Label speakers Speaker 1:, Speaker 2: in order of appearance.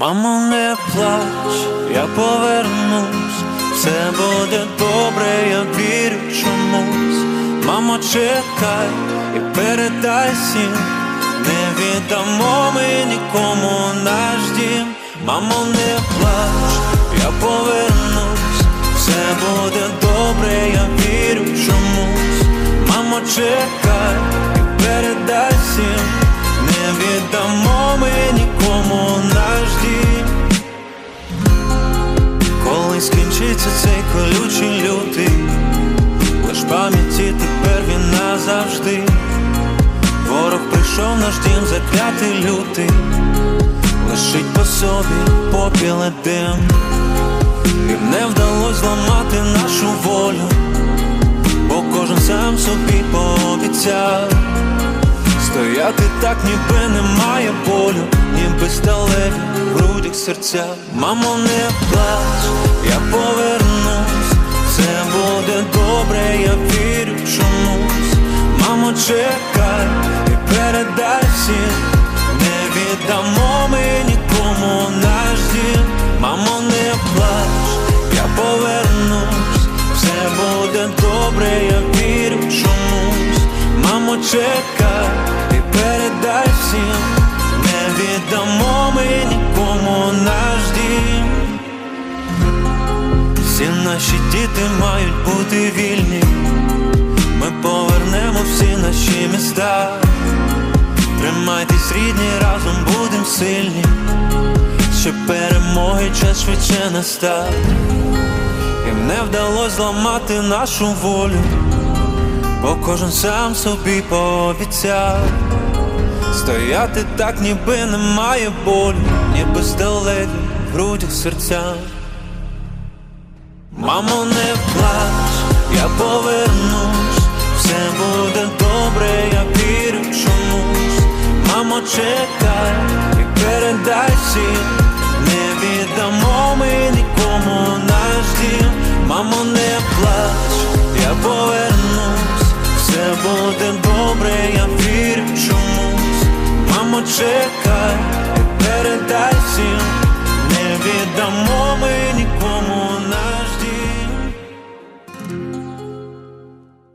Speaker 1: Мамо, не плач, я повернусь, все буде добре, я вірю чомусь. Мамо, чекай і передай всім, не віддамо ми нікому наш дім. Мамо, не плач, я повернусь, все буде добре, я вірю чомусь. Мамо, чекай колючий лютий, лиш пам'яті тепер він назавжди. Ворог прийшов наш дім, заклятий лютий, лишить по собі попіл і дим. Їм не вдалось зламати нашу волю, бо кожен сам собі пообіцяв. Стояти так, ніби немає болю, ніби сталеві в грудях серця. Мамо, не плач, я повернусь, Чекай і передай всім, не віддамо ми нікому наш дім. Мамо, не плач, я повернусь, все буде добре, я вірю чомусь. Мамо, чекай і передай всім, не віддамо ми нікому наш дім. Всі наші діти мають бути вільні. Ми повернемо сильні, щоб перемоги час швидше настав. Їм не вдалось зламати нашу волю, бо кожен сам собі пообіцяв. Стояти так, ніби немає болю, ніби сталеві в грудях серця. Мамо, не плач, я повернусь, все буде добре, я вірю чомусь. Мамо, чекай чекай. Передай всім, не віддамо ми